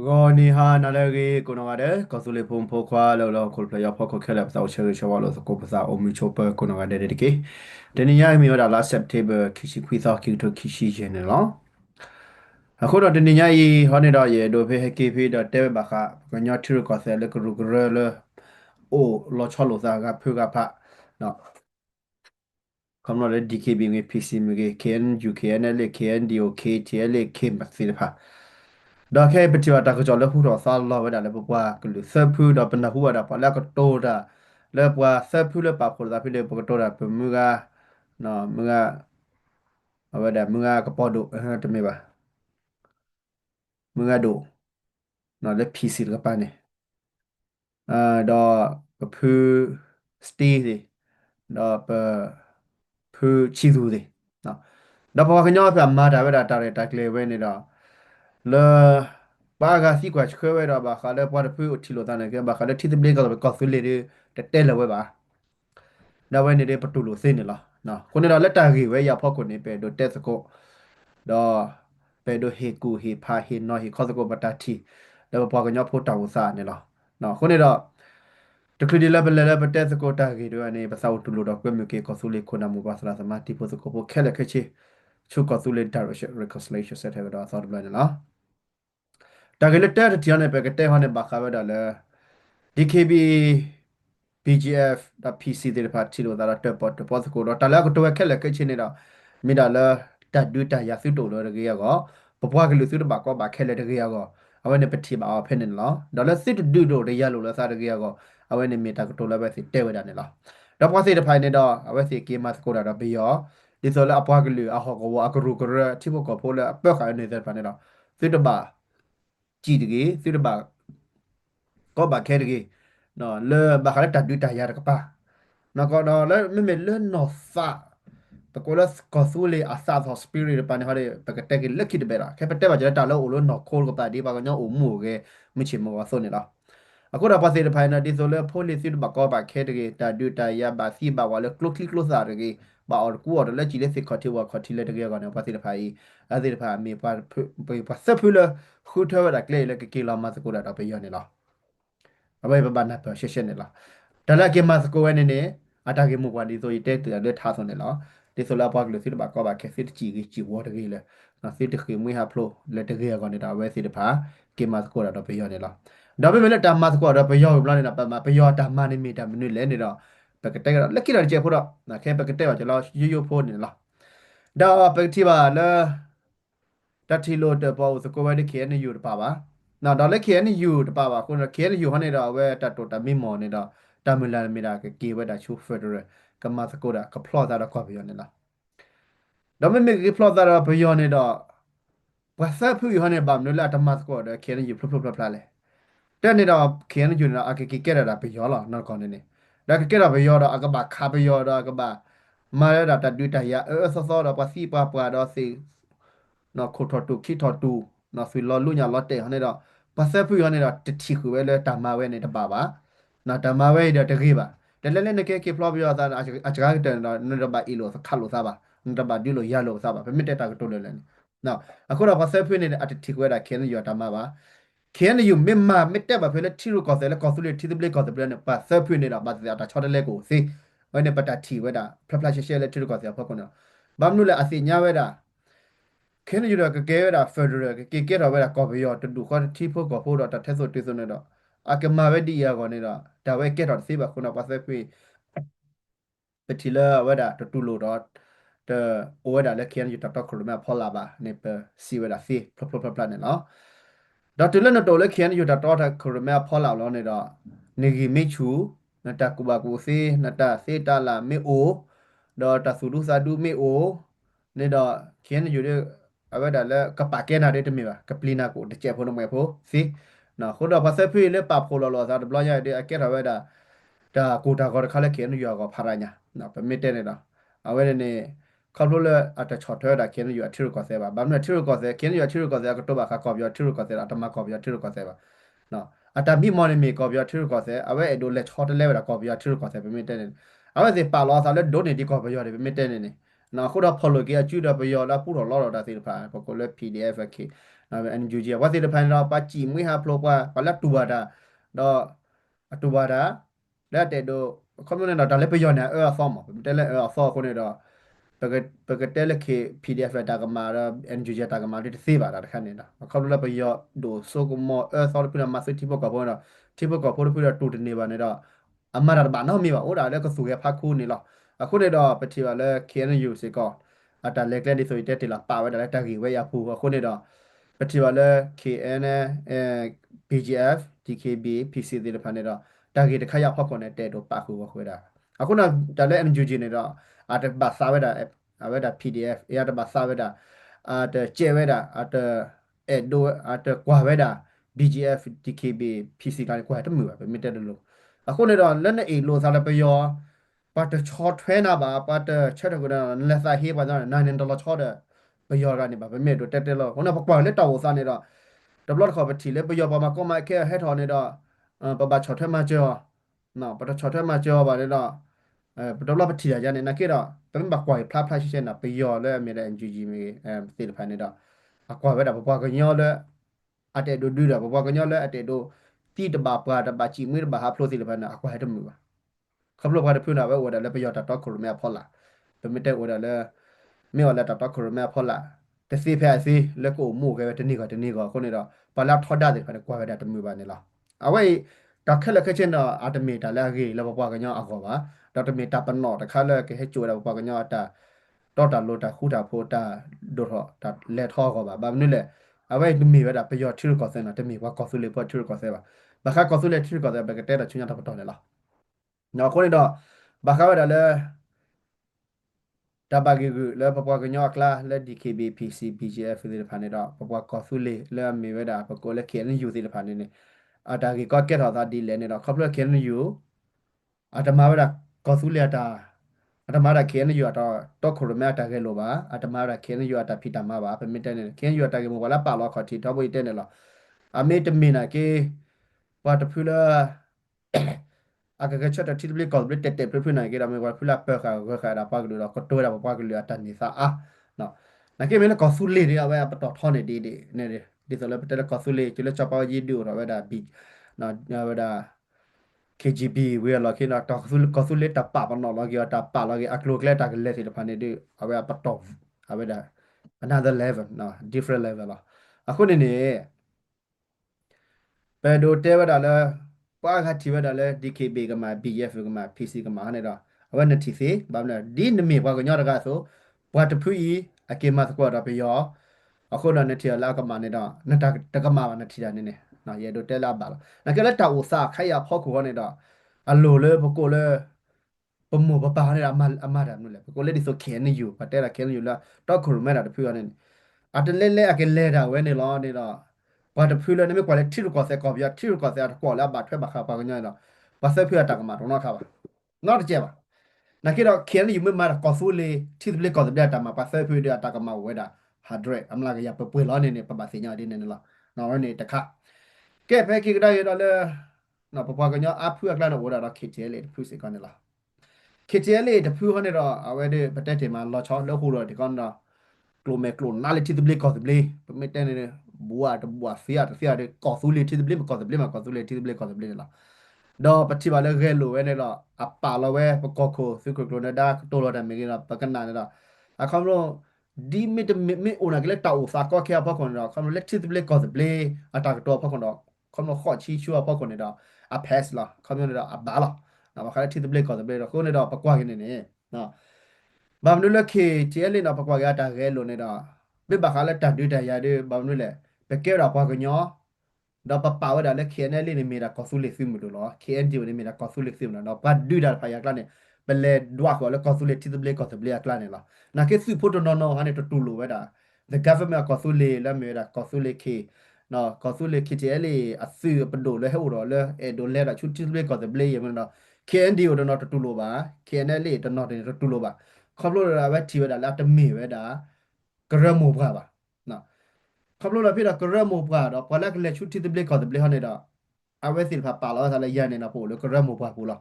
ဂေါ်နီဟာနာလရေကိုနောကတဲ့ကောဆူလေဖုန်ဖိုခွာလောလောခိုလဖယာဖောက်ခခဲလက်သောချေချေဝါလောစကိုပစာအမီချိုပကိုနောကတဲ့တကေတနည်းရမီရလာစက်တေဘခီရှိခွီသောကီတိုခီရှိဂျန်နော်အခုတော့တနည်းရဟောနေတော့ရေဒိုဖေဟကေဖေတော့တဲဘခကညောထရကောဆဲလကရုဂရလအိုလောချောလောစာကဖူကဖနော်ကမ္ဘာလေ DKB ငေ PC ငေ KN UKN လေ KN DOK TL K မစီဖာ ဒါခဲပတိဝတာကကြောလခုတော့ဆာလောဝဒါလေပပွားကလူဆဖူတော့ပနဟူဝဒါပလာကတိုဒါလေပွားဆဖူလေပါခေါ်ဒါဖိလေပကတိုဒါပမူကနော်မူကအဝဒါမူကကပေါ်ဒိုဟတမေပါမူကဒိုနော်လေ PC ကပါနေအာတော့ပဖူစတီဒီတော့ပဖူချီသူဒီနော်တော့ပကညောပြမာဒါဝဒါတာရတာကလေးဝဲနေတော့ လေဘာကစီကွာချခွဲဝဲတော့ဘာခါလဲပွားတဖူထီလိုတန်းနေကဘာခါလဲထီတပလေးကတော့ကော်ဖီလေးတဲတဲလဲဝဲပါနဝဲနေတဲ့ပတူလိုစင်းနေလားနော်ခုနေတော့လက်တာကြီးဝဲရဖောက်ခုနေပဲတော့တက်စကောတော့ပဲတော့ဟေကူဟေဖာဟေနော်ဟေခေါ်စကောပတာတီတော့ပွားကညောဖို့တောင်းစားနေလားနော်ခုနေတော့တခရီဒီလဘလလဘတက်စကောတာကြီးတို့အနေပစာဝတူလိုတော့ကွဲမြကေကောဆူလေးခုနမူပါစလာစမတီဖို့စကောဖို့ခဲလက်ခဲချေချုကောဆူလေး direction reconciliation set ဟဲ့တော့ဆော့ဘလနေလား တာဂလက်တက်တျာနေပဲကတဲ့ဟောနေဘာခါဝဒါလဲ DKB BGF ဒါ PC တွေဖတ်ချီလို့ဒါတော့ပေါ်တော့ပေါ်စကိုတော့တလာကတော့ခက်လက်ခက်ချင်းနေတော့မိဒါလာတတ်ဒူတရစုတိုလို့တကယ်ကောပပွားကလူစုတပါကောပါခက်လက်တကယ်ကောအဝဲနေပတိပါအဖက်နေလောဒါလည်းစစ်ဒူတို့ရရလို့လဲစားတကယ်ကောအဝဲနေမီတာကတော့လည်းပဲစစ်တဲဝဲတာနေလောတော့ပွားစီတဖိုင်နေတော့အဝဲစီကေမတ်ကိုတာတော့ဘီယောဒီဆိုလည်းအပွားကလူအဟောကောအကရုကရတိဘကောဖိုးလည်းအပက်ခိုင်နေတဲ့ပါနေတော့စစ်တပါ ကြည်တကယ်စစ်တပါကောပါခဲတကယ်နော်လေဘာခါတတ်ဒူတရရကပါနော်ကောတော့လေမမေလေနော်ဖာပကောလစကောဆူလေအဆာသောစပီရီပန်ဟာလေပကတက်လက်ခိတဘေရာခဲပတက်ပါကြတာလို့လို့နော်ခိုးကပါဒီပါကညောအုံမှုကမချေမောဆိုနေလားအခုတော့ပါစေတဖိုင်နာဒီဆိုလေဖိုလီစီဘကောပါခဲတကေတာဒူတာရပါစီပါဝါလေကလုတ်ကလုတ်စာတကေ ဘာအော်ကူအော်လေကြည်လေစစ်ခတိဝါခတိလေတကေကောနေပါစေတဖိုင်အဲ့ဒီတဖိုင်မေပါပါစဖူလခူထဝရကလေလေကေလာမစကူတာတော့ပြရနေလားအဘိဘဘာနာပရှေရှေနေလားဒါလကေမစကိုဝဲနေနေအတာကေမူကွာဒီဆိုရတဲ့တူလေထားဆိုနေလားဒီဆိုလာပွားကလို့စစ်ဘကောပါခဲစစ်ကြည်ကြီးဝတ်တကေလေနော်စစ်တခေမွေးဟာဖလို့လက်တကေကောနေတာဝဲစစ်တဖာကေမစကိုတာတော့ပြရနေလားဒါပေမဲ့လည်းတာမတ်ကွာတော့ဘယောဘလာနေတာပမာဘယောတာမနေမီတာမနွေလဲနေတော့ ပကတက်ကတော့လက်ကိတော့ကျေဖို့တော့နာခဲပကတက်ပါကျွန်တော်ရိုးရိုးဖို့နေလားဒါပကတိပါလာတတိလို့တပေါ်စကိုဝဲဒီခဲနေယူတပါပါနော်ဒါလည်းခဲနေယူတပါပါခုနခဲနေယူဟနေတော့ဝဲတတ်တော့တမိမော်နေတော့တမလာမီတာကေဝဲတာချူဖက်ဒရယ်ကမစကိုတာကဖလော့တာတော့ခွာပြောနေလားဒါပေမဲ့ကေဖလော့တာတော့ပြောနေတော့ဘာသာဖူယူဟနေဘာမလို့လာတမတ်ကိုတော့ခဲနေယူဖလဖလဖလလဲတဲ့နေတော့ခင်ယူနေတာအကကကဲရတာဘယောလာနော်ကောင်းနေနေ ဒါကကဲရဘယောတော့အကဘာခါဘယောတော့အကဘာမာရတာတတူတရအဲဆောဆောတော့ပစီပါပွားတော့စီနော်ခိုထတူခိထတူနော်ဖီလောလူညာလော့တဲ့ဟနေတော့ပဆက်ဖူရနေတော့တတိခုပဲလဲတမဝဲနေတပါပါနော်တမဝဲတော့တကေးပါတလဲလဲနေကေကေဖလော့ဘယောသားအချကားတဲ့တော့နေတော့ပါအီလိုခါလို့စားပါနေတော့ပါဒီလိုရလို့စားပါဘယ်မြတ်တာကတိုးလဲလဲနော်အခုတော့ပဆက်ဖူနေတဲ့အတတိခွဲတာခင်းရတမပါ ခဲနယူမင်မာမတက်ပါဖဲလေတီရကောဆဲလေကောဆူလေတီတပလေကောဆဲပလနဲ့ပါဆပ်ဖွနေတာပါတာချောတလဲကိုစေဝဲနေပတာတီဝဲတာဖလဖလရှဲရှဲလေတီရကောဆဲဖောက်ကောနော်ဘာမနုလေအစီညာဝဲတာခဲနယူရကကဲဝဲတာဖက်ဒရယ်ကေကေတော့ဝဲတာကော်ပီရောတူတူခေါ်တီဖို့ကောဖို့တော့တထဲဆိုတေဆိုနေတော့အကမာဝဲဒီယာကောနေတော့ဒါဝဲကဲတော့စေပါခုနပါဆပ်ဖွပတီလာဝဲတာတူတူလို့တော့တဲ့ဝဲတာလက်ခဲနယူတတော့ခရမဖော်လာပါနေပစီဝဲတာစီဖလဖလဖလနဲ့နော် တော့တလနတော်လည်းခရန်ယူတာတော်တာခရမဲဖောလာလောနေတော့နေဂီမေချူနတကူဘာကူစေနတစေတလာမေအိုတော့တဆူဒူစာဒူမေအိုနေတော့ခရန်ယူတဲ့အဝဒါလည်းကပကဲနာတဲ့တမီပါကပလီနာကိုတကြက်ဖို့နမယ်ဖို့စီနော်ခုတော့ဘာဆက်ဖေးလည်းပါဖို့လောလောစားဒပလောရတဲ့အကဲတာဝဒါဒါကိုတာကောတခါလည်းခရန်ယူရောဖာရညာနော်ပမစ်တဲ့နေတော့အဝဲနေ ခေါပလိုလက်အတချော်ထွဲတာကင်းယူအထီရကောဆဲပါဘာမလဲထီရကောဆဲကင်းယူအထီရကောဆဲကတော့ဘာခါကောပြောထီရကောဆဲအတမကောပြောထီရကောဆဲပါနော်အတမိမော်နေမီကောပြောထီရကောဆဲအဝဲအဒိုလက်ချော်တလဲဝဲကောပြောထီရကောဆဲပြမစ်တဲ့နေအဝဲစီပါလောဆာလက်ဒိုနေဒီကောပြောရတယ်ပြမစ်တဲ့နေနေနော်ခုတော့ follow ကကျူတော့ပယောလာပူတော့လောတော့ဒါစီဖာပကိုလေ PDF ကနော် NUG ဝတ်စီတဖန်တော့ပါကြည်မွေးဟာဖလိုပါပလက်တူပါတာတော့အတူပါတာလက်တဲ့တော့ community တော့ဒါလည်း ပယောနေအဲ့ဆောင်းမှာတဲလဲအဲ့ဆောခုနေတော့ပကပကတဲလက်ခေ PDF တာကမာတော့ NUG တာကမာတိစေးပါတာတခါနေတာခေါလို့လည်းပယောဒိုဆိုကမောအဲ့ဆောပြမစစ်တိပကဘောတော့တိပကဖိုးပြတော့တူတနေပါနေတော့အမရဘာနော်မိပါဟိုဒါလည်းကဆူရဖတ်ခုနေလားအခုနေတော့ပတိပါလဲ KNU စေကောအတလက်လက်ဒီဆိုတက်တလာပါဝဲဒါလည်းတကီဝဲရဖူအခုနေတော့ပတိပါလဲ KN အဲ BGF DKB PC တွေဖာနေတော့တကီတခါရဖောက်ခွန်နဲ့တဲ့တော့ပါခုခွဲတာအခုနော်ဒါလည်း NUG နေတော့ အတဘာစာဝဲတာအဝဲတာ PDF အရတဘာစာဝဲတာအတကျဲဝဲတာအတအဲဒိုအတကွာဝဲတာ BGF DKB PC ကလည်းကွာတမှုပဲမြင့်တယ်လို့အခုနေတော့လက်နဲ့အေလို့စားလည်းပယောပတ်တချောထွဲနာပါပတ်တချက်တော့ကလက်စာဟေးပါတော့9ဒေါ်လာချောတဲ့ပယောကနေပါပဲမြင့်တော့တက်တက်လို့ခုနကကွာလက်တော်စားနေတော့ဒဘလတ်ခေါ်ပတီလေပယောပါမှာကောမခဲဟက်ထော်နေတော့ပပချောထွဲမှာကျော်နော်ပတချောထွဲမှာကျော်ပါလေတော့ အဲပဒေါ်လာပတီရရနေနကေတော့ပမဘကွာဖလားဖလားရှိနေပယောလဲမြေတဲ့ NGG မြေအဲစီလဖိုင်နေတော့အကွာပဲတော့ပပကညောလဲအတဲ့ဒူဒူတာပပကညောလဲအတဲ့ဒူတီတဘာပါတဘာချီမီဘာဟာဖလိုစီလဖိုင်နာအကွာဟဲ့တမှုပါခပလောပါတဖူနာပဲဝဒါလဲပယောတာတော့ခရမဲဖော်လာပမတဲ့ဝဒါလဲမြေော်လဲတာတော့ခရမဲဖော်လာတစီဖဲစီလက်ကိုမှုခဲတနေ့ကတနေ့ကခုနေတော့ပါလာထော်တာတဲ့ခါကွာပဲတာတမှုပါနေလားအဝဲတာခက်လက်ခချင်းတော့အာတမီတာလဲကြီးလဘပွားကညောအကောပါ ဒေါက်တာမီတာပနောတခါလဲကဟဲချိုတာပွားကညောအတာတော့တာလို့တာခုတာဖိုတာဒိုတော့တာလက်ထောကောပါဘာမနလဲအဝဲနမီပဲတာပယောထီကောဆန်တာတမီဝါကောဆူလေပေါ်ထီကောဆဲပါဘာခါကောဆူလေထီကောဆဲဘကတဲ့တာချွညာတာပတော်လေလားနော်ခေါနေတော့ဘာခါဝဒါလဲတဘာဂီဂူလဲပပကညောကလာလဲ DKB PC BGF ဒီဖာနေတော့ပပကောဆူလေလဲမီဝဲတာပကိုလဲခဲနယူဒီဖာနေနေအတာဂီကော့ကက်တော်သားဒီလဲနေတော့ခေါပလခဲနယူအတမဝဲတာ ကောဆူလေတာအတမရခဲနယူအတော့တော့ခရမတာခဲလို့ပါအတမရခဲနယူအတာဖီတာမပါပမစ်တဲ့နေခဲနယူအတာခဲမဝလာပါလောခေါတီတော့ဘွေတဲ့နေလောအမေတမင်နာကေဝါတဖူလာအကကချက်တတိပလကောဘရတက်တက်ပြပြနိုင်ကြတာမေဝဖလာပခါကခါတာပါကလူတော့ကတိုးတာပါကလူအတန်နေစာအာနော်နကေမေလကောဆူလေရအဝဲပတော်ထောနေဒီဒီနေဒီဆိုလည်းပတက်ကောဆူလေကျလချပါကြီးဒူတော့ဝဲတာဘီနော်ဝဲတာ KGB ဝဲလာခိနာတော့ဆူကောဆူလေတပပနော်လောကီတာပါလောကီအကလိုကလက်တာကလက်စီတဖာနေဒီအဝဲပတော်အဝဲတာ another level နော် different level လားအခုနေနေဘယ်ဒိုတဲဝတာလဲပွားခတိဝတာလဲ DKB ကမှာ BF ကမှာ PC ကမှာနေတော့အဝဲနတိစီဘာမလဲဒီနမေဘွားကညောတကဆိုဘွားတဖူဤအကေမတ်ကွာတော့ပြောအခုတော့နတိလာကမှာနေတော့နတတကမှာနတိတာနေနေ နော်ရဲဒိုတဲလာပါလားနကလက်တာဥစာခိုင်ရဖောက်ခေါ်နေတော့အလိုလေပကိုလေပမောပပါနေတာအမအမတာနုလေပကိုလေဒီဆိုခဲနေယူပတဲလာခဲနေယူလာတော့ခရမဲတာတဖူရနေအတလဲလဲအကလဲတာဝဲနေလောနေတော့ဘာတဖူလဲနေမကွာလေထီရကောဆက်ကောပြထီရကောဆက်ကောလာဘာထွက်ဘာခါပါကညတော့ဘာဆက်ဖူရတာကမှာတော့နော်ခါပါနော်တကြပါနကေတော့ခဲနေယူမမတာကောဆူလေထီတလေကောတဲ့တာမှာဘာဆက်ဖူရတာကမှာဝဲတာ100အမလာကရပပွေလောနေနေပပစညာဒီနေလားနော်နေတခါ ကဲဖဲခိကဒါရတော့လေနော်ပပကညအဖူအကလာတော့ဝဒါတော့ခိတဲလေဖူစေကနေလားခိတဲလေတဖူဟနေတော့အဝဲတဲ့ပတက်တယ်မှာလောချောလောက်ခုတော့ဒီကောင်တော့ကလိုမဲကလိုနာလေတီတဘလကောတဘလပမတဲနေဘူဝါတဘူဝါဖီယာတဖီယာတဲ့ကောဆူလေတီတဘလကောတဘလမှာကောဆူလေတီတဘလကောတဘလလားတော့ပတိပါလေခဲလိုဝဲနေတော့အပါလဝဲပကောခိုဖီကိုကလိုနေတာတိုလော်တယ်မေကနာပကနာနေတာအခါမလို့ဒီမီတမီမီအိုနာကလေးတောက်စာကောခဲဖောက်ခွန်တော့ခမလက်တီတဘလကောတဘလအတာကတော့ဖောက်ခွန်တော့ ခမခေါ်ချီချူဖောက်ခွန်နေတော့အဖက်လားခမနေတော့အဘာလားနော်ခါတီတဘလကောတဘလတော့ကိုနေတော့ပကွာကနေနေနော်ဘာမလို့လက်ခေကျဲလေးတော့ပကွာရတာခဲလို့နေတော့ပြပခါလက်တတ်တွေ့တယ်ရတဲ့ဘာမလို့လဲပကဲတော့ပွားကညောတော့ပပဝဒါလက်ခေနဲ့လေးနေမီတာကောဆူလေးစီမလို့လော KND နေမီတာကောဆူလေးစီမလို့တော့ဘာဒူဒါဖာရကလာနေဘလေဒွားခေါ်လဲကောဆူလေးတီတဘလေကောဆူလေးကလာနေလားနာကေစုဖို့တော့နော်ဟာနေတူလို့ဝဲတာ the government ကောဆူလေးလက်မီတာကောဆူလေးခေ နော်ကောဆူလေးခေတဲလေးအဆူပဒိုလဲဟိုတော့လဲအဲဒိုလဲတာချူတီတဘလေကောဆူလေးရမလို့ KND တော့တော့တူလို့ပါ KNL လေးတော့တော့တူလို့ပါခေါပလို့ရတာပဲတီဝဲတာလာတမီဝဲတာကရမောပါပါနော်ခပလို့လာပြတာကရမောပါတော့ပလကလက်ချူတီတဘလကောတဘလဟနေတော့အဝဲစီဖာပါလာဆာလည်းရနေတော့ပို့လို့ကရမောပါပို့လို့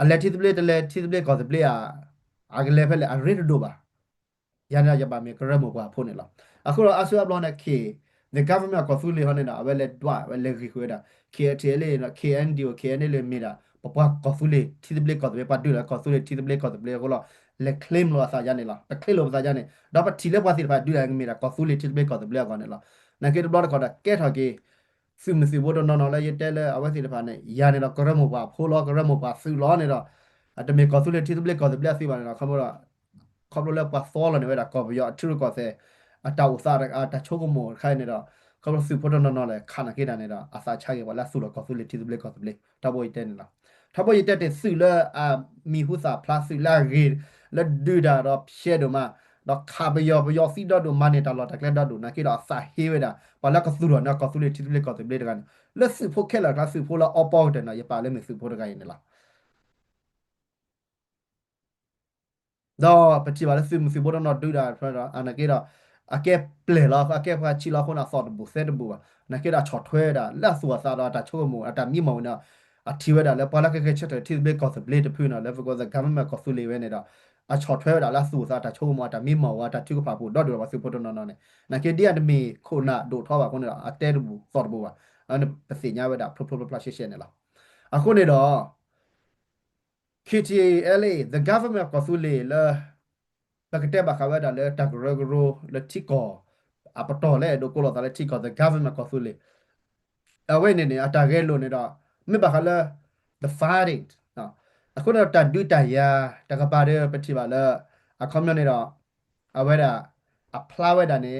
အလက်တီတဘလတလက်တီတဘလကောတဘလอ่ะအာဂလေဖက်လေအရစ်ဒိုဘာရန်ရရပါမေကရမောပါဖို့နေလားအခုတော့အဆူအဘလောနဲ့ K the government ကဖူလီဟနေနာအဝဲလေတွားဝဲလေခီခွေတာ KTL နော် KNDO KNL မီတာပပကဖူလီတီဒဘလကတ်ဝဲပတ်ဒူလာကဖူလီတီဒဘလကတ်ဘလကိုလာလေ claim လို့အစားရနေလား claim လို့အစားရနေတော့ပတီလေပွားစီပါဒူလာမီတာကဖူလီတီဒဘလကတ်ဘလကနေလားနကေဘလကတော့ကဲထော်ကေစုမစီဘဒနော်နော်လေရတဲလေအဝဲစီတဖာနဲ့ရနေတော့ကရမောပါဖိုးလောကရမောပါဆူလောနေတော့အတမေကဖူလီတီဒဘလကတ်ဘလစီပါနေတော့ခမောတော့ခမောလေပါသောလနေဝဲတာကောဘရထူကောစေအ တာဝစာရအတချိုကမောခိုင်နေတော့ကဘစုပဒနနလေခနာကေဒနေတော့အစာချရေဝလာစုလကစုလေတီစုလေကစုလေတဘိုတဲနေလားတဘိုတဲတဲ့စုလအမီဟုစာဖလာစုလာဂေလဒူဒါတော့ဖြဲတော့မတော့ခါဘယောဘယောစီတော့ဒိုမနေတာလောတကလက်တော့ဒိုနာကေတော့စာဟေဝေတာဘာလကစုတော့နကစုလေတီစုလေကစုလေတကန်လက်စုဖို့ခဲလာကစုဖို့လာအပေါ့တဲ့နော်ရပါလဲမစုဖို့တကန်နေလားတော့ပတိပါလဲစုမစုဖို့တော့ဒူဒါဖရတာအနာကေတော့ အကဲပလေလာအကဲဖာချီလာခုနာဆော့ဘူဆက်ဘူနာကေတာချော်ထွဲတာလက်ဆူဆာတော့တာချိုးမူအတာမြင့်မောင်နာအထီဝဲတာလဲပါလာကဲကဲချက်တယ်တီဘက်ကော့ဘလေတဖူနော်လဲဖကောဇဂမ်မကော့ဆူလီဝဲနေတာအချော်ထွဲတာလားဆူစားတာချိုးမတာမိမောဝတာတိကဖာဖို့တော့တော့ပါစဖို့တော့နော်နော်နကေဒီယဒမီခိုနာဒိုထောပါခုနေတာအတဲဘူးစော့ဘူးပါအဲ့ပစီညာဝဲတာဖဖဖဖရှရှနေလားအခုနေတော့ KTLA the government ကောဆူလီလာ ပကတဲ့ဘခဝဲတာလဲတဂရဂရိုလတိကောအပတော်လဲဒိုကိုလောတာလဲတိကော the government ကောဆူလီအဝဲနေနေအတာခဲလို့နေတော့မေဘခလာ the fighting နော်အခုတော့တဒူတယာတကပါတဲ့ပတိပါလာအခုမျိုးနေတော့အဝဲတာအဖလာဝဲတာနေ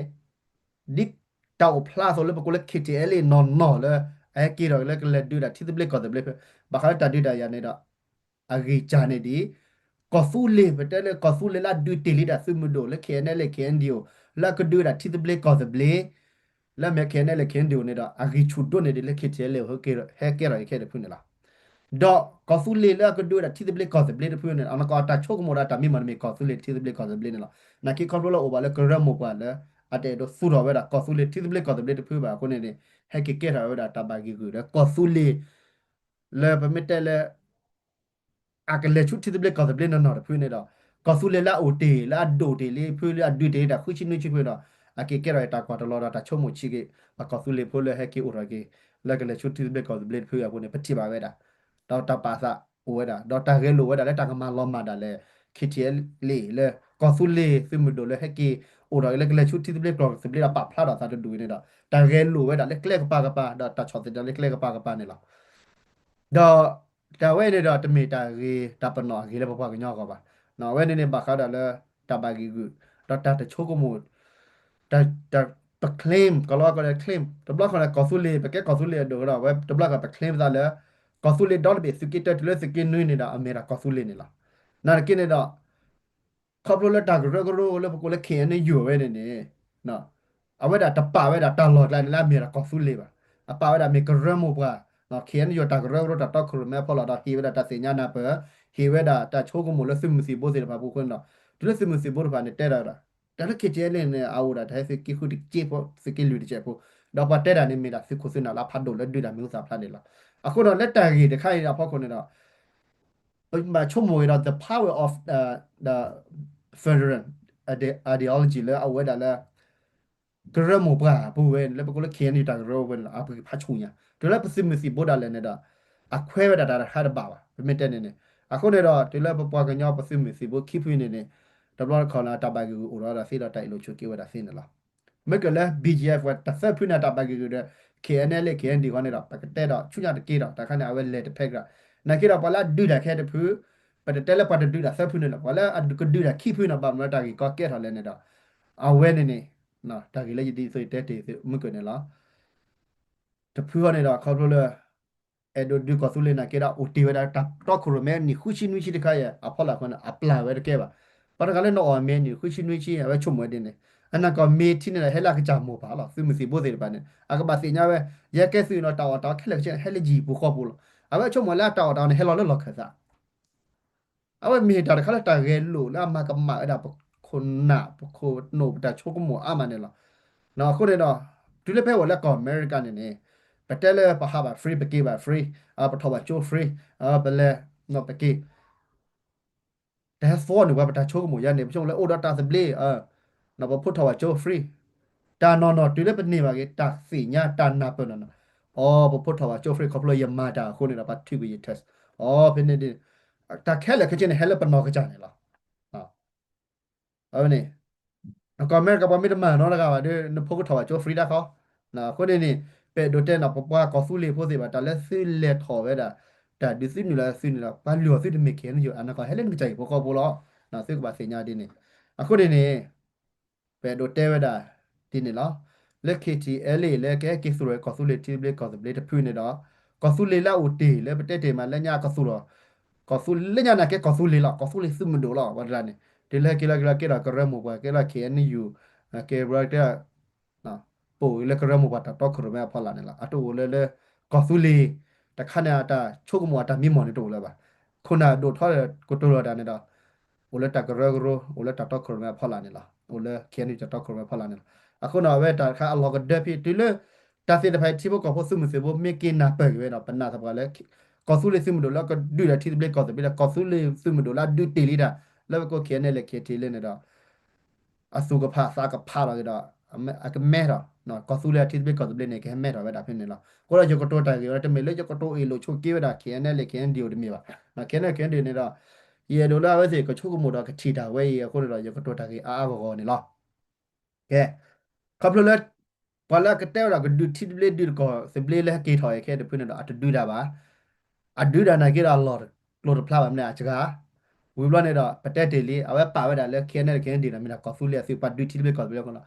ဒီတောက်ဖလာဆိုလို့ပကိုလက် KTL နော်နော်လေအဲကီတော့လည်းလက်ဒူတာတိတဘလကောတဘလဘခလာတဒူတယာနေတော့အဂီချာနေဒီ ကဖူလေဘတလေကဖူလေလာဒူတီလီဒါသုမဒိုလေခဲနဲလေခဲန်ဒီယိုလာကဒူရာတီတဘလေကောဒဘလေလာမခဲနဲလေခဲန်ဒီယိုနေဒါအဂီချူဒိုနေဒီလေခဲတဲလေဟိုကေဟဲကေရိုခဲတဲ့ဖုန်လာဒေါကဖူလေလာကဒူရာတီတဘလေကောဒဘလေတဲ့ဖုန်နေအမကောတာချိုကမောရာတာမီမန်မေကဖူလေတီတဘလေကောဒဘလေနေလာနာကီကောဘလောအိုဘာလေကရမောပါလေအတဲတော့ဖူတော်ပဲဒါကော်ဆူလေးတီးပလက်ကော်တပလက်တဖူပါခုနေနေဟက်ကဲကဲထားပဲဒါတပါကီကူဒါကော်ဆူလေးလဲပမစ်တဲလဲ အကလေချူတိတပလက်ကော်တပလက်နော်တော့ဖူနေတော့ကော်ဆူလေးလာအိုတေလာဒိုတေလေးဖူလေးအဒွေတေတာခုချင်းနွချီဖူတော့အကေကဲရတာကွာတလောတာချုံမချီကေကော်ဆူလေးဖူလဲဟက်ကီအိုရကေလက်ကလေချူတိတပလက်ကော်တပလက်ဖူရကိုနေပတိပါဝဲတာဒေါက်တာပါစာဝဲတာဒေါက်တာကဲလိုဝဲတာလက်တာကမလောမာတာလဲ KTL လေလေကောဆူလေဖိမဒိုလေဟက်ကီအိုဒါလေကလေချူတီပလေပလော့စပလေတာပဖလာတာတာဒူနေတာတာကဲလိုဝဲတာလေကလေကပါကပါဒါတာချော့တဲ့လေကလေကပါကပါနေလားဒါ ဒါဝဲနေတော့တမီတာရေတပနော်ရေလေပပကညောကပါနော်ဝဲနေနေပါခါတာလေတပါကီကူဒေါက်တာတချိုးကမို့ဒါဒါပ claim ကလောကလေ claim တဘလကလေကောဆူလေပကဲကောဆူလေဒိုတော့ဝဲတဘလကပ claim တာလေကောဆူလေဒေါ်ဘေစကိတက်လေစကိနွေးနေတာအမေရာကောဆူလေနေလားနာကိနေတော့ခေါပလိုလက်တာဂရဂရိုလေပကိုလေခေနေယူဝဲနေနေနော်အဝဲတာတပဝဲတာတလော်လိုက်လာမေရာကောဆူလေပါအပဝဲတာမေကရမိုပါ နော်ခေနေယူတာဂရဂရိုတာတော့ခရမဲဖော်လာတာဟီဝဲတာတစညာနာပဟီဝဲတာတချိုးကမလို့စမစီဘိုးစီပါဘူးခွန်းတော့ဒီလိုစမစီဘိုးပါနဲ့တဲ့တာဒါလည်းခေကျဲလင်းနေအာဝတာဒါစကိခုတိကျေဖို့စကိလူတိကျေဖို့တော့ပါတဲ့တာနေမိတာစကုစနာလာဖတ်တော့လက်တွေ့တာမျိုးစားဖတ်နေလားအခုတော့လက်တန်ကြီးတခိုင်ရဖောက်ခုနေတော့မချုံမွေတော့ the power of the the federal ideology လဲအဝဲတာလဲ ကရမောပါဘူဝဲလဲပကလခဲနေတာရောဝဲအပဖချုံညာဒါလဲပစမစီဘောဒါလဲနေတာအခွဲဝဲတာဒါဟာဒပါပါမစ်တဲ့နေနေအခုနေတော့ဒီလဲပပွားကညောပစမစီဘောခိဖွနေနေဒဘလခေါ်လာတပါကူအိုရာစီတော့တိုက်လို့ချိုကေဝဲတာစင်းနလားမကလဲ BGF ဝတ်တဆက်ဖွနေတပါကူတဲ့ KNL KND ကနေတော့ပကတဲ့တော့ချွညာတကေတော့တခါနဲ့အဝဲလက်တစ်ဖက်ကနကေတော့ပလာဒူဒါခဲတဖူပတတဲလပတဒူဒါဆက်ဖူနေတော့ပလာအဒကဒူဒါခိဖူနေပါမတာကြီးကောကဲထားလဲနေတော့အဝဲနေနေ နော်ဒါကြီးလည်းယတိဆိုတဲတေမကနေလားတဖူကနေတော့ခေါပလိုလဲအဲ့ဒိုဒူကောဆူလေနာကေတော့အိုတီဝဲတာတော့ခရမဲနီခုရှိနွီရှိတခါရအဖော်လာခွန်းအပလာဝဲတကဲပါပတကလည်းတော့အမဲနီခုရှိနွီရှိရပဲချုံမွဲတင်နေအနာကမေတီနေဟဲလာကကြမို့ပါလားသူမစီဘိုးသေးတယ်ပါနဲ့အကပါစီညာပဲရက်ကဲစီနော်တာဝတာခက်လက်ချက်ဟဲလဂျီဘူခေါ်ဘူးလားအဘချုံမလာတာဝတာနဲ့ဟဲလောလောခက်စားအဘမေတာခလက်တာရဲလို့လာမကမအဲ့ဒါ คนหนาโคโนบแต่โชกมัวอามันเนี่ยหรอเนาะคนเนาะดูเล่เพ่ว่าแล้วก่อนอเมริกันเนี่ยปะเตเลปะฮาบะฟรีปะกีบะฟรีอ่าปะทบะโจฟรีอ่าเปเลเนาะปะกีแต่ฟอนหรือว่าปะตาโชกมัวยันเนี่ยช่วงแล้วโอดาตาสเบลเออเนาะปะพุทธวะโจฟรีตานอนอดูเล่เป็นนี่ว่าเกตักสีญาตานาเปนนะอ๋อปะพุทธวะโจฟรีครบเลยยมาดาคนเนี่ยปะทิวิเทสอ๋อเป็นเนี่ยตาแค่ละคือเจนเฮลปนอกระจายเนี่ยหรอ అవని కామెంట్ కా పమిట్ మా నో లగా డే ఫోకు థవా చో ఫ్రీడా ఖా నా కొనే ని pe do te na papa ka su le pose ba ta le si le tho ve da ta di si ni la si ni la pa lyo si de me ke ni yo ana ka helen ki chai po ko bo lo na si ba se nya de ni aku de ni pe do te ve da ti ni la le ke ti ele le ke ke su re ka su le ti ble ka su ble ta phu ni da ka su le la o te le pe te te ma le nya ka su lo ka su le nya na ke ka su le la ka su le su mu do lo wa da ni ဒီလက်ကလကလကတာကရမဘကလကေနီယူကေဘရတနော်ပိုလကရမဘတာတော့ခရမဖလာနေလားအတူလဲလဲကော်ဖူလီတခဏတာချုပ်ကမတာမြင့်မော်နေတူလဲပါခုနတို့ထော်ကိုတူရတာနေတော့ိုလက်တကရဂရိုအိုလက်တတခရမဖလာနေလားအိုလက်ခဲနေတတခရမဖလာနေလားအခုနော်ဝဲတာခါအလောကဒက်ဖီတူလက်တာစီတဖိုင်ချိဘကဖို့စုမစေဖို့မြေကင်းနာပက်ပဲနော်ပနာသပါလဲကောဆူလေးစုမတို့လကဒူလာတီဘလက်ကောသဘလက်ကောဆူလေးစုမတို့လာဒူတေလီတာ แล้วก็เขียนในเลขทีเลนเดออสุกภาษากภาเราเดอအကမဲတော့နော်ကောဆူလေအထစ်ဘစ်ကောဆူလေနေခဲမဲတော့ပဲဒါဖြစ်နေလားကိုရရကတိုတိုင်ရတမေလေရကတိုအေလိုချိုကေဝဒါခဲနဲ့လေခဲဒီိုတမေပါနော်ခဲနဲ့ခဲဒီနေတော့ရေဒိုလာဝဲစေကချိုကမိုတော့ကတိတာဝဲရကိုရရကတိုတာကေအာဘောကောနေလားကဲကပလလက်ပလကတဲရကဒူတိဘလေဒီကောဆဘလေလေကေထော်ရခဲတပြင်းတော့အတူတူတာပါအတူတာနိုင်ကေတော့လော်လော်ဖလာပါမနဲ့အချကာ ဝီဘလနေတော့ပတက်တေလေးအဝဲပါဝဲတာလဲခဲနဲ့ခဲဒီနာမီနာကော်ဖူလေးစီပတ်ဒူတိဘလေကော်ဘလေကောနော်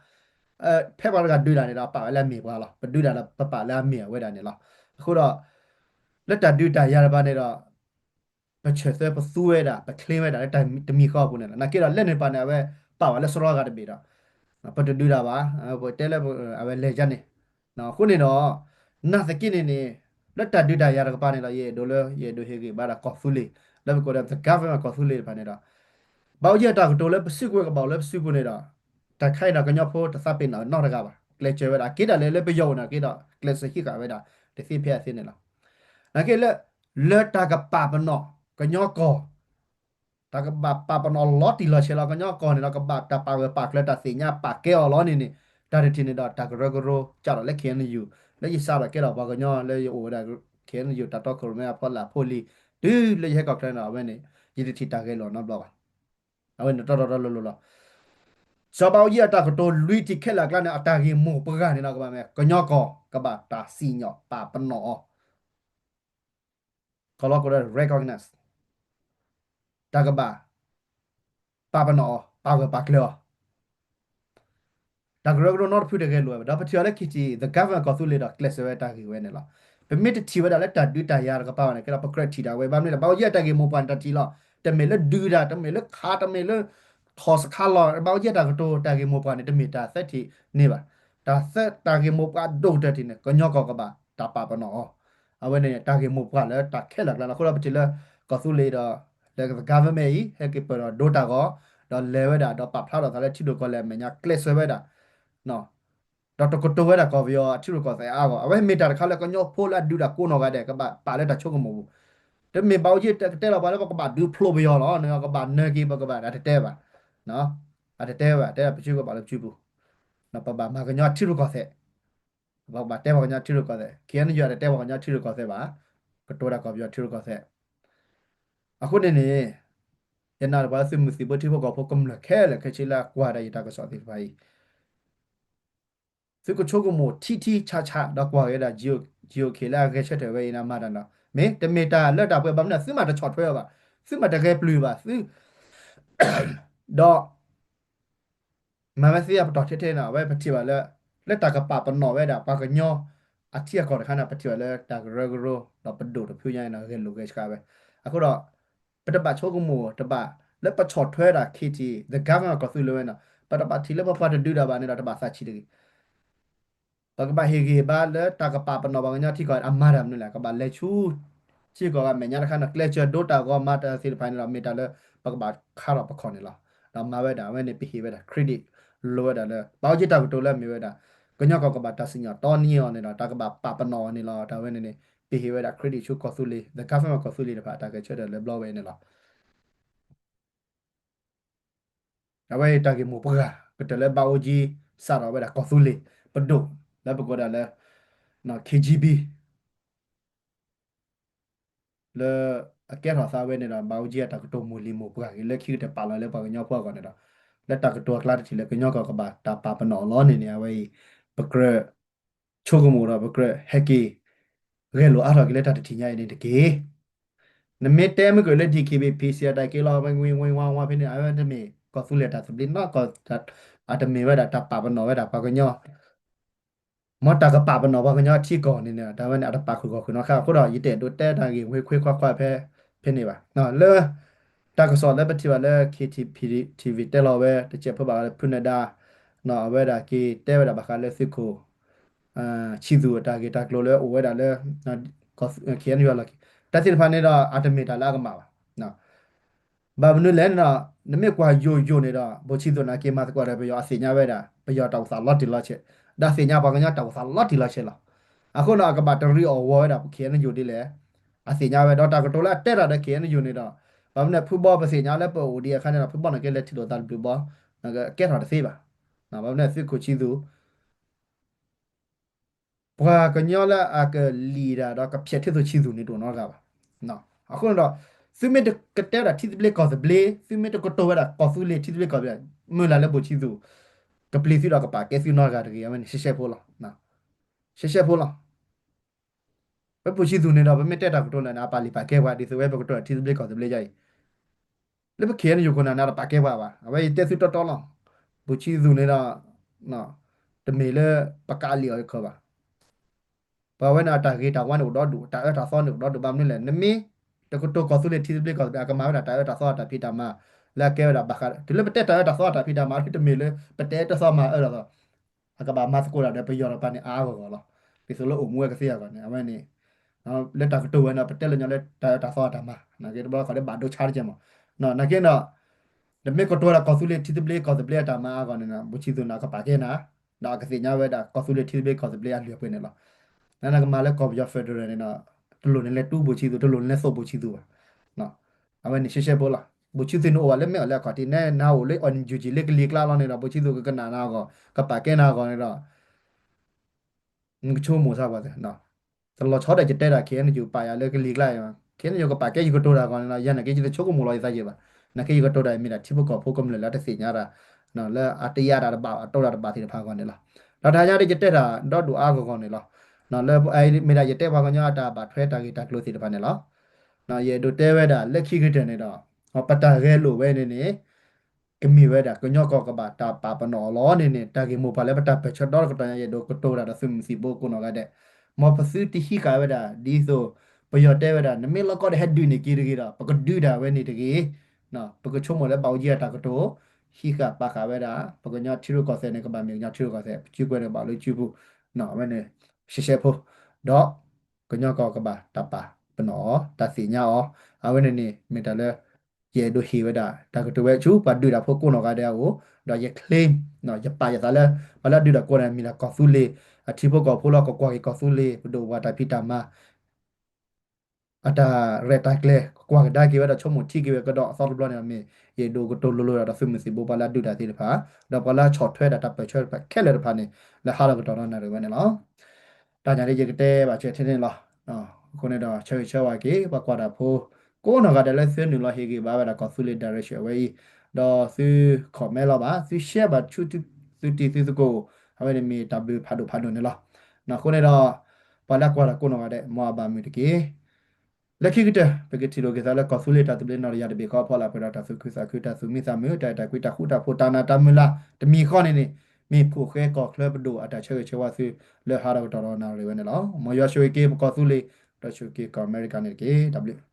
အဲဖက်ပါကဒူတာနေတာပါလဲမြေပါလားပဒူတာပပလဲမြေဝဲတာနေလားအခုတော့လက်တာဒူတာရရပါနေတော့ပချက်သက်ပသူဝဲတာပကလင်းဝဲတာတိုင်တမီခောက်ပုန်နေတာနာကေတော့လက်နေပါနေဝဲပါဝဲလက်စရောကတပေတာပတဒူတာပါဘတဲလဲအဝဲလေချက်နေနော်ခုနေတော့နာစကိနေနေလက်တာဒူတာရရကပါနေတော့ရေဒိုလရေဒိုဟေကေဘာတာကော်ဖူလေး လက်ကိုတော့ the government ကော်ဖူလေးပါနေတာဘောက်ရတာကတိုလဲပစစ်ကွဲကဘောက်လဲပစစ်ကွနေတာတခိုင်တာကညဖို့တစပင်တော့တော့တကပါကလက်ချဲဝဲတာကေတာလဲလဲပယောနာကေတာကလက်စခိကဝဲတာတစီဖျက်စင်းနေလားနာကေလက်လက်တာကပါပနောကညောကောတာကပါပါပနောလော်တီလော်ချေလောကညောကောနေလောကပါတာပါဝဲပါကလက်တာစီညာပါကဲအော်လောနေနေဒါတတင်နေတော့တာကရဂရိုကြတော့လ က်ခဲနေယူလက်ရစားတော့ကဲတော့ဘာကညောလဲအိုဒါခဲနေယူတာတော့ခရမဲဖော်လာဖိုလီဒူလက်ရကောက်ထဲတော့ဝဲနေရည်တီတာကဲလောနော်ဘလောပါအဝဲတော့တော့လောလောလောစပောက်ကြီးအတာကတော့လူတီခက်လာကလနဲ့အတာကြီးမို့ပကနေတော့ကပါမဲကညောကောကပါတာစီညောပါပနောကလောကရ recognize တာကပါပါပနောပါကပါကလောတာဂရဂရနော့ဖူတကဲလောဒါပချရလက်ခီချီ the government ကသူလေတော့ class ဝဲတာကြီးဝဲနေလား ပမစ်တီဝဲတာလက်တာဒူတာရကပါနေကပကရက်တီတာဝဲဘာမလဲဘောရက်တာကေမောပန်တတီလောတမေလဒူတာတမေလခါတမေလထောစခါလောဘောရက်တာကတိုတာကေမောပန်နေတမီတာဆက်တီနေပါဒါဆက်တာကေမောပန်ဒုတ်တတီနေကညောကောကပါတာပါပနောအဝဲနေတာကေမောပန်လဲတာခဲလာလာခုလပတီလကသူလေတော့ the government ဟဲ့ကေပတော့ဒိုတာကောတော့လဲဝဲတာတော့ပဖလာတော့လည်းချီလို့ကောလဲမညာ class ဝဲတာနော် ဒေါက်တာကိုတိုဝဲတာကောဗီယောအထူကောဆိုင်အားကောအဝဲမီတာတခါလဲကညောဖိုးလာဒူတာကိုနော်ကတဲ့ကပါပါလဲတာချုပ်ကမဘူးတမေပေါကြီးတက်တက်လာပါလဲကပါဒူဖလိုဗီယောနော်နော်ကပါနေကီဘကပါဒါတဲပါနော်အတဲပါတဲပချူကပါလဲပချူဘူးနော်ပပမကညောထူကောဆိုင်ဘာဘာတဲပါကညောထူကောဆိုင်ကျန်ရတဲ့တဲပါကညောထူကောဆိုင်ပါကတိုတာကောဗီယောထူကောဆိုင်အခုနေနေယနာဘာစမှုစီဘတိဘောကောဖကမလခဲလခချီလာကွာရရတာကစောတိဖိုင် သူကချိုကမိုတီတီချာချာတော့ကွာရတာဂျီယိုဂျီယိုခေလာခဲချက်တယ်ပဲနာမတာနော်မင်းတမီတာလက်တာပွဲဘာမလဲစစ်မတချော်ထွဲပါစစ်မတကယ်ပလူပါစစ်တော့မမစီရပတော်တဲ့တဲ့နော်ပဲပတိပါလက်လက်တာကပပနော်ပဲတာပါကညောအတိယကောခနာပတိပါလက်တာဂရဂရိုတော့ပဒိုတဖြူညိုင်းနော်ကဲလိုကဲချကပဲအခုတော့ပတပချိုကမိုတပလက်ပချော်ထွဲတာခီတီ the government ကသူလိုနော်ပတပတီလက်ပပတဒူတာပါနေတာတပစာချီတကီ ဘကဘာဟေဂေဘာလတာကပပနောဘငညာတိကအမာရမ်နလာကဘာလေချူချီကောကမညာခနာကလက်ချာဒိုတာကောမာတာစီဖိုင်လာမီတာလဘကဘာခါရပခေါနေလာတော့မာဝဲတာဝဲနေပိဟေဝဲတာခရစ်ဒစ်လိုဝဲတာလေဘောက်ဂျီတာကတိုလဲမြေဝဲတာကညောကောကဘာတာစညာတော်နီယောနေတာတာကဘာပပနောနေလာဒါဝဲနေနေပိဟေဝဲတာခရစ်ဒစ်ချူကောဆူလီ the government ကောဆူလီတပါတာကချက်တယ်လေဘလော့ဝဲနေလာဒါပဲတာကေမိုပကကတလဲဘာအိုဂျီစာတော့ပဲဒါကောဆူလီပဒို လဲပကောဒါလဲနော် KGB လဲအကဲတော်စားဝဲနေတာဘာအိုဂျီတာကတိုမူလီမိုပကလက်ခိတဲ့ပါလာလဲပါကညောဖွာကောနေတာလက်တာကတိုကလာတီလဲကညောကောကဘာတာပါပနော်လောနေနေဝဲပကရချိုကမိုရာပကရဟက်ကီရဲလိုအားရကလက်တာတီညာနေတကေနမေတဲမကလက်ဒီကေဘီပီစီအတိုင်ကေလာဝင်းဝင်းဝင်းဝါဝါဖိနေအဝဲတမေကောဆူလက်တာစပလင်နော်ကောအတမေဝဲတာတာပါပနော်ဝဲတာပါကညော မတာကပါပနော်ပါကညောချီကောနေနေဒါဝဲနေအတပါခုကောခုနော်ခါခုတော့ရတဲ့တို့တဲတာကြီးဝေခွေခွခွဖဲဖိနေပါနော်လဲတာကစောလဲပတိပါလဲ KTP TV တဲလောပဲတချက်ဖပါလဲဖုနဒါနော်ဝဲတာကေတဲဝဲတာပါခါလဲစစ်ကိုအာချီသူတာကေတာကလိုလဲဝဲတာလဲနော်ကောခေန်ရလာတတိဖာနေတော့အတမေတာလာကမှာပါနော်ဘာမနုလဲနော်နမေကွာယိုယိုနေတော့ဘချီတော့နာကေမတ်ကွာရပဲရောအစညာပဲတာဘယောတောက်စာလော့တီလော့ချက် ဒါစညာဘာကညာတောက်စာလော့တီလော့ချက်လားအခုတော့ကဘာတရီအော်ဝဲတာခေနယိုဒီလေအစညာပဲတော့တာကတိုလာတက်ရတဲ့ခေနယိုနေတော့ဘာမနဲ့ဖူဘောပစညာလဲပိုဒီအခါနေတော့ဖူဘောနကဲလက်တီတော့တာပြဘောနကကဲထားတဲ့စေးပါနော်ဘာမနဲ့စစ်ကိုချီသူဘွာကညောလာအကလီရာတော့ကဖြက်ထစ်သူချီသူနေတော့နော်ကပါနော်အခုတော့သူမတကတဲ့တာတီဘလေကောသဘလေသူမတကတော့ရကောဖူလေတီဘလေကောဗျာမလာလည်းပိုချီသူ ကပလီစီတော့ကပါကဲစီနော်ကတကယ်မင်းရှက်ရှက်ဖို့လားနော်ရှက်ရှက်ဖို့လားဘယ်ပိုချီသူနေတော့ဘယ်မတက်တာကတော့လည်းနာပါလီပါကဲပါဒီဆိုပဲဘကတော့တီဘလေကောသဘလေကြိုင်လည်းဘခဲနေယူခနာနာပါကဲပါပါအဘယ်တက်စုတော်တော်လားပိုချီသူနေတော့နော်တမေလေပကာလီအော်ခေါ်ပါဘာဝနာတာဂေတာဝန်တော့ဒူတာတာဆောင်းတော့ဒူဘာမနေလဲနမီတကတိုကောဆူလေတီပလေကောကမာတာတာတာဆောတာဖီတာမာ လာကဲတာဘခါဒီလေပတက်တာတာဆောတာဖီတာမာဖီတမီလေပတက်တဆောမာအဲ့တော့အကဘာမတ်ကိုလာတဲ့ပယောပါနေအားကောလောဒီဆိုလို့အမွေးကစီရကောနေအမနေနော်လက်တာကတိုဝနာပတက်လေညလက်တာတာဆောတာမာနာကေတော့ခေါ်တဲ့ဘာဒိုချားကြမနော်နာကေနော်ဒမေကတိုရာကောဆူလေတီပလေကောစပလေတာမာကောနေနာဘူချီသူနာကပါကေနာနာကစီညာဝဲတာကောဆူလေတီပလေကောစပလေအလျော်ပွနေလောနာနာကမာလေကော်ပြဖက်ဒရယ်နေနော်တလို့နဲ့တူဘူချီသူတလို့နဲ့ဆော့ဘူချီသူပါနော်အမနေရှေရှေဘောလာ ဘူချီသူနိုဝါလည်းမဲလည်းခါတီနဲ့နာဝလေအွန်ဂျူဂျီလေကလီကလာလောနေတော့ဘူချီသူကကနာနာကောကပါကဲနာကောနေတော့ငချိုးမို့စားပါတယ်နော်တလို့ချောတဲ့ကြတဲ့တာခဲနေယူပါရလေကလီကလာရခဲနေယူကပါကဲယူကတိုတာကောနေတော့ရန်ကေကြီးချိုးကမို့လို့စားကြပါနကေယူကတိုတာမိတာချိဘကောဖိုကမလေလာတဲ့စီညာတာနော်လဲအတရတာပါတော့တာပါတီဖာကောနေလားတော့ဒါကြတဲ့ကြတဲ့တာတော့တူအားကောကောနေလားနော်လဲအဲမေတာရတဲ့ဘာကညတာဘာထွဲတာဂီတာကလို့စီတပါနဲ့လားနော်ရဒိုတဲဝဲတာလက်ခိခိတဲ့နေတော့ဟော ပတာရဲလို့ပဲနေနေကမီဝဲတာကညော့ကောကဘာတာပါပနော်လောနေနေတာဂီမိုပါလဲပတာပချတော့ကတန်ရဒိုကတိုတာဆမ်စီဘိုကိုနော်ကတဲ့မောပစုတိဟိကဝဲတာဒီဆိုပယောတဲဝဲတာနမေလကောတဲ့ဟက်ဒူနေကီရကီတာပကဒူတာဝဲနေတကေနော်ပကချုံမလဲပေါကြီးတာကတိုဟိကပါခဝဲတာပကညော့ထီရိုကောဆဲနေကဘာမြေညော့ထီရိုကောဆဲကျူကွဲနေပါလို့ကျူဘူးနော်ဝဲနေရှေရှေဖို့တော့ကညောကောကဘာတပါပနောတစီညာအောအဝနေနေမေတလဲ ယေဒိုဟီဝဒတာကတဝဲချူပဒူတာဖို့ကိုနောကတဲ့ကိုတော့ယကလိမ်နော်ယပါယတာလဲဘလာဒူတာကိုရမီလာကောဖူလေအတီဖို့ကောဖိုလောကောကွာကောဖူလေဘဒိုဝတာဖီတာမာအတာရတာကလေကွာဒါကေဝဒချုံမတီကေဝကတော့ဆော့ဘလနေမီယေဒိုကတိုလိုလိုတာဖီမစီဘောပလာဒူတာတီတဖာတော့ပလာချော့ထွဲတာတပ်ပဲချော့ပဲခဲလေတဖာနေလဲဟာလကတော့နာရဝဲနေလောတာညာလေးရကတဲ့ပါချေထင်းထင်းလားနော်ခုနေတော့ချေချေဝါ ကေပကွာတာဖိုးကိုနော်ကတလည်းဆွေးနွေးလို့ဟေကေဘာပဲကောဖူလီဒါရက်ရှယ်ဝေးတော့သူခေါ်မဲလို့ပါသူရှက်ပါချူတူသူတီသူကိုဟဲ့မီ W ဖာဒိုဖာဒိုနေလားနော်ခုနေတော့ပါလက်ကွာကိုနော်ကတဲ့မောဘာမီတကေလက်ခိကတပကတိလိုကေစားလက်ကောဖူလီတာတပလနော်ရတဲ့ဘေကောဖော်လာပရတာသူခွစာခွတာသူမိစာမေတာတာခွတာခုတာဖိုတာနာတမလာတမီခေါနေနေမေဖို့ခဲကောကလပ်ဒိုအတာချေချေဝါစီလေဟာရတော်တော်နာရဝဲနေလောမယွှေကေကောသူလေတချူကေကောအမေရိကန်နေကေ W